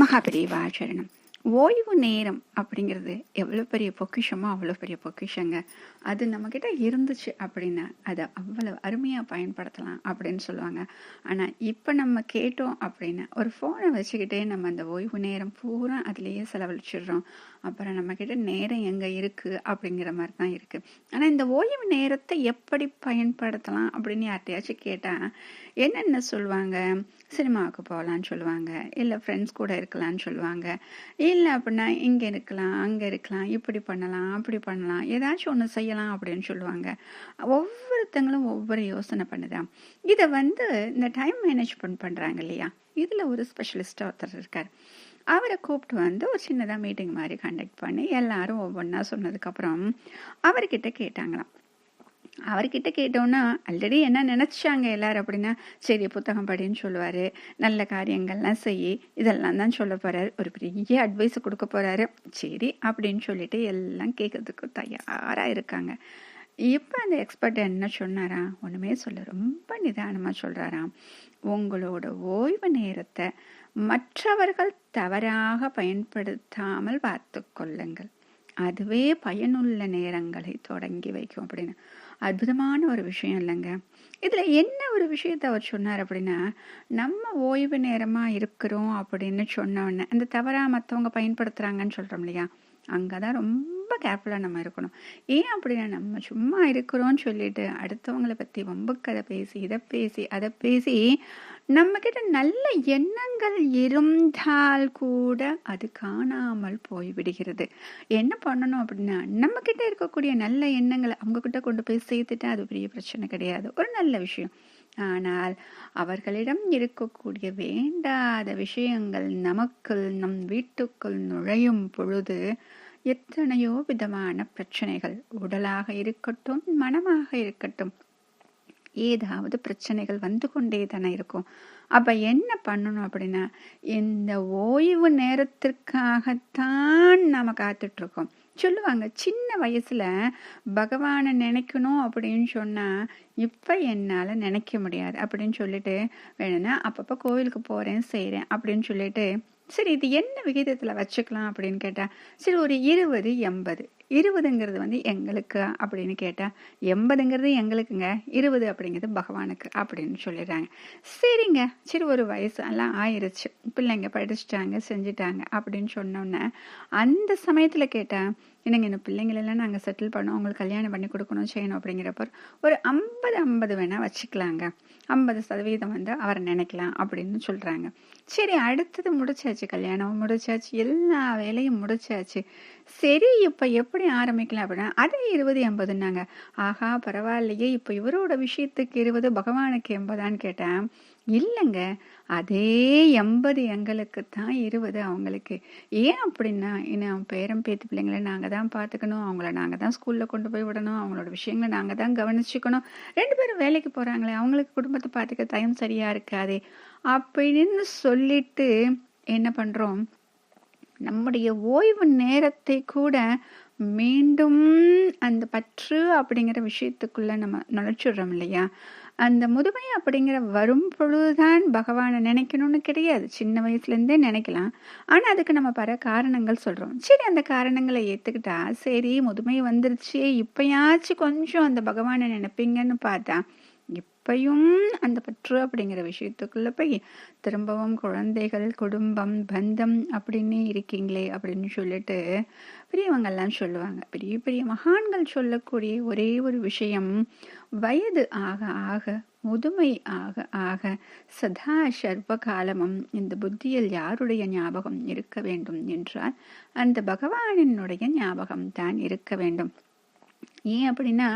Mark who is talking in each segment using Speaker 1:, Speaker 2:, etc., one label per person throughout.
Speaker 1: மகாபெரிவாச்சரணம் ஓய்வு நேரம் அப்படிங்கிறது எவ்வளோ பெரிய பொக்கிஷமோ அவ்வளோ பெரிய பொக்கிஷங்க. அது நம்மக்கிட்ட இருந்துச்சு அப்படின்னா அதை அவ்வளோ அருமையாக பயன்படுத்தலாம் அப்படின்னு சொல்லுவாங்க. ஆனால் இப்போ நம்ம கேட்டோம் அப்படின்னா ஒரு ஃபோனை வச்சுக்கிட்டே நம்ம அந்த ஓய்வு நேரம் பூரா அதுலேயே செலவழிச்சிடுறோம். அப்புறம் நம்மக்கிட்ட நேரம் எங்கே இருக்குது அப்படிங்கிற மாதிரி தான் இருக்குது ஆனால் இந்த ஓய்வு நேரத்தை எப்படி பயன்படுத்தலாம் அப்படின்னு யார்கிட்டயாச்சும் கேட்டால் என்னென்ன சொல்லுவாங்க? சினிமாவுக்கு போகலான்னு சொல்லுவாங்க. இல்லை ஃப்ரெண்ட்ஸ் கூட இருக்கலாம்னு சொல்லுவாங்க. இல்லை அப்படின்னா இங்கே இருக்கலாம் அங்கே இருக்கலாம் இப்படி பண்ணலாம் அப்படி பண்ணலாம் ஏதாச்சும் ஒன்று செய்யலாம் அப்படின்னு சொல்லுவாங்க. ஒவ்வொருத்தங்களும் ஒவ்வொரு யோசனை பண்ணுதான் இதை வந்து இந்த டைம் மேனேஜ்மெண்ட் பண்ணுறாங்க இல்லையா? இதில் ஒரு ஸ்பெஷலிஸ்ட்டாக ஒருத்தர் இருக்கார். அவரை கூப்பிட்டு வந்து ஒரு சின்னதாக மீட்டிங் மாதிரி கண்டக்ட் பண்ணி எல்லாரும் ஒவ்வொன்றா சொன்னதுக்கப்புறம் அவர்கிட்ட கேட்டாங்களாம். அவர்கிட்ட கேட்டோன்னா ஆல்ரெடி என்ன நினச்சாங்க எல்லாரும் அப்படின்னா சரி புத்தகம் படின்னு சொல்லுவார் நல்ல காரியங்கள்லாம் செய் இதெல்லாம் தான் சொல்ல போகிறாரு ஒரு பெரிய அட்வைஸ் கொடுக்க போகிறாரு சரி அப்படின்னு சொல்லிட்டு எல்லாம் கேட்கறதுக்கு தயாராக இருக்காங்க. இப்போ அந்த எக்ஸ்பர்ட் என்ன சொன்னாரா ஒன்றுமே சொல்ல ரொம்ப நிதானமாக சொல்கிறாராம் உங்களோட ஓய்வு நேரத்தை மற்றவர்கள் தவறாக பயன்படுத்தாமல் பார்த்து கொள்ளுங்கள். அதுவே பயனுள்ள நேரங்களை தொடங்கி வைக்கும் அப்படின்னு. அற்புதமான ஒரு விஷயம் இல்லைங்க. இதில் என்ன ஒரு விஷயத்த அவர் சொன்னார் அப்படின்னா நம்ம ஓய்வு நேரமாக இருக்கிறோம் அப்படின்னு சொன்னோடனே அந்த தவறாக மற்றவங்க பயன்படுத்துகிறாங்கன்னு சொல்கிறோம் இல்லையா? அங்கே தான் ரொம்ப ரொம்ப கேர்ஃபுல்லாக நம்ம இருக்கணும். ஏன் அப்படின்னா நம்ம சும்மா இருக்கிறோம்னு சொல்லிட்டு அடுத்தவங்களை பற்றி வம்புக்கதை பேசி இதை பேசி அதை பேசி நம்மக்கிட்ட நல்ல எண்ணங்கள் இருந்தால் கூட அது காணாமல் போய்விடுகிறது. என்ன பண்ணணும் அப்படின்னா நம்மக்கிட்ட இருக்கக்கூடிய நல்ல எண்ணங்களை அவங்கக்கிட்ட கொண்டு போய் சேர்த்துட்டா அது பெரிய பிரச்சனை கிடையாது. ஒரு நல்ல விஷயம். ஆனால் அவர்களிடம் இருக்கக்கூடிய வேண்டாத விஷயங்கள் நமக்குள் நம் வீட்டுக்குள் நுழையும் பொழுது எத்தனையோ விதமான பிரச்சனைகள். உடலாக இருக்கட்டும் மனமாக இருக்கட்டும். ஏதாவது பிரச்சனைகள் வந்து கொண்டே தானே இருக்கும். அப்போ என்ன பண்ணணும் அப்படின்னா இந்த ஓய்வு நேரத்திற்காகத்தான் நாம் காத்துட்ருக்கோம். சொல்லுவாங்க சின்ன வயசில் பகவானை நினைக்கணும் அப்படின்னு சொன்னால் இப்போ என்னால் நினைக்க முடியாது. அப்படின்னு சொல்லிட்டு வேணும்னா அப்பப்போ கோவிலுக்கு போகிறேன் செய்கிறேன் அப்படின்னு சொல்லிட்டு சரி இது என்ன விகிதத்தில் வச்சுக்கலாம் அப்படின்னு கேட்டால் சரி ஒரு இருபது எண்பது. இருபதுங்கிறது வந்து எங்களுக்கு அப்படின்னு கேட்டால் எண்பதுங்கிறது எங்களுக்குங்க இருபது அப்படிங்கிறது பகவானுக்கு அப்படின்னு சொல்லிடுறாங்க. சரிங்க சரி ஒரு வயசு எல்லாம் ஆயிருச்சு. பிள்ளைங்க படிச்சுட்டாங்க செஞ்சுட்டாங்க அப்படின்னு சொன்னோன்னே அந்த சமயத்தில் கேட்டால் என்னங்க இந்த பிள்ளைங்களெல்லாம் நாங்கள் செட்டில் பண்ணோம் அவங்களுக்கு கல்யாணம் பண்ணி கொடுக்கணும் செய்யணும் அப்படிங்கிறப்ப ஒரு ஐம்பது ஐம்பது வேணால் வச்சுக்கலாங்க. ஐம்பது சதவீதம் வந்து அவரை நினைக்கலாம் அப்படின்னு சொல்கிறாங்க சரி அடுத்தது முடிச்சாச்சு கல்யாணம் முடிச்சாச்சு எல்லா வேலையும் முடிச்சாச்சு. சரி இப்போ எப்படி ஆரம்பிக்கலாம் அப்படின்னா அதே இருபது எண்பதுன்னாங்க. ஆஹா பரவாயில்லையே இப்போ இவரோட விஷயத்துக்கு இருபது பகவானுக்கு எண்பதான்னு கேட்டேன். இல்லைங்க அதே எண்பது எங்களுக்கு தான் இருபது அவங்களுக்கு. ஏன் அப்படின்னா இன்னும் பேரம் பேத்து பிள்ளைங்களை நாங்கள் தான் பார்த்துக்கணும். அவங்கள நாங்கள் தான் ஸ்கூலில் கொண்டு போய் விடணும். அவங்களோட விஷயங்களை நாங்கள் தான் கவனிச்சுக்கணும். ரெண்டு பேரும் வேலைக்கு போகிறாங்களே அவங்களுக்கு குடும்பத்தை பார்த்துக்க டைம் சரியாக இருக்காதே. அப்படின்னு சொல்லிட்டு என்ன பண்ணுறோம் நம்முடைய ஓய்வு நேரத்தை கூட மீண்டும் அந்த பற்று அப்படிங்கிற விஷயத்துக்குள்ள நம்ம நுழைச்சிடுறோம் இல்லையா? அந்த முதுமை அப்படிங்கிற வரும் பொழுதுதான் பகவானை நினைக்கணும்னு கிடையாது. சின்ன வயசுலேருந்தே நினைக்கலாம். ஆனால் அதுக்கு நம்ம பல காரணங்கள் சொல்கிறோம் சரி அந்த காரணங்களை ஏற்றுக்கிட்டா சரி முதுமை வந்துருச்சு. இப்போயாச்சும் கொஞ்சம் அந்த பகவானை நினைப்பீங்கன்னு பார்த்தா இப்பையும் அந்த பற்று அப்படிங்கிற விஷயத்துக்குள்ள போய் திரும்பவும் குழந்தைகள் குடும்பம் பந்தம் அப்படின்னே இருக்கீங்களே அப்படின்னு சொல்லிட்டு பெரியவங்கெல்லாம் சொல்லுவாங்க. பெரிய பெரிய மகான்கள் சொல்லக்கூடிய ஒரே ஒரு விஷயம் வயது ஆக ஆக முதுமை ஆக ஆக சதா சர்வ காலமும் இந்த புத்தியில் யாருடைய ஞாபகம் இருக்க வேண்டும் என்றால் அந்த பகவானினுடைய ஞாபகம் தான் இருக்க வேண்டும். ஏன் அப்படின்னா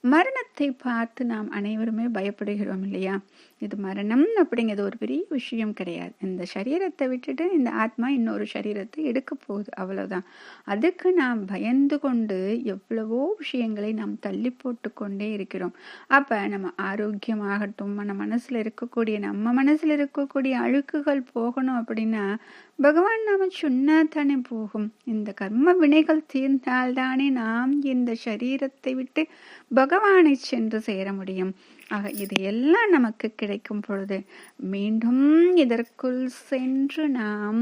Speaker 1: மரணத்தை பார்த்து நாம் அனைவருமே பயப்படுகிறோம் இல்லையா? இது மரணம் அப்படிங்கிறது ஒரு பெரிய விஷயம் கிடையாது. இந்த சரீரத்தை விட்டுட்டு இந்த ஆத்மா இன்னொரு சரீரத்தை எடுக்க போகுது அவ்வளவுதான். அதுக்கு நாம் பயந்து கொண்டு எவ்வளவோ விஷயங்களை நாம் தள்ளி போட்டு கொண்டே இருக்கிறோம். அப்ப நம்ம ஆரோக்கியமாகட்டும் நம்ம மனசுல இருக்கக்கூடிய நம்ம மனசுல இருக்கக்கூடிய அழுக்குகள் போகணும் அப்படின்னா பகவான் நாம சொன்னா தானே போகும். இந்த கர்ம வினைகள் தீர்ந்தால்தானே நாம் இந்த சரீரத்தை உலகத்தை விட்டு பகவானை சென்று சேர முடியும். ஆக இது எல்லாம் நமக்கு கிடைக்கும் பொழுது மீண்டும் இதற்குள் சென்று நாம்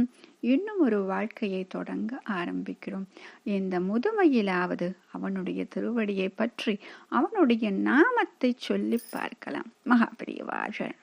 Speaker 1: இன்னும் ஒரு வாழ்க்கையை தொடங்க ஆரம்பிக்கிறோம். இந்த முதுமையிலாவது அவனுடைய திருவடியை பற்றி அவனுடைய நாமத்தை சொல்லி பார்க்கலாம். மகாபிரியவாஜன்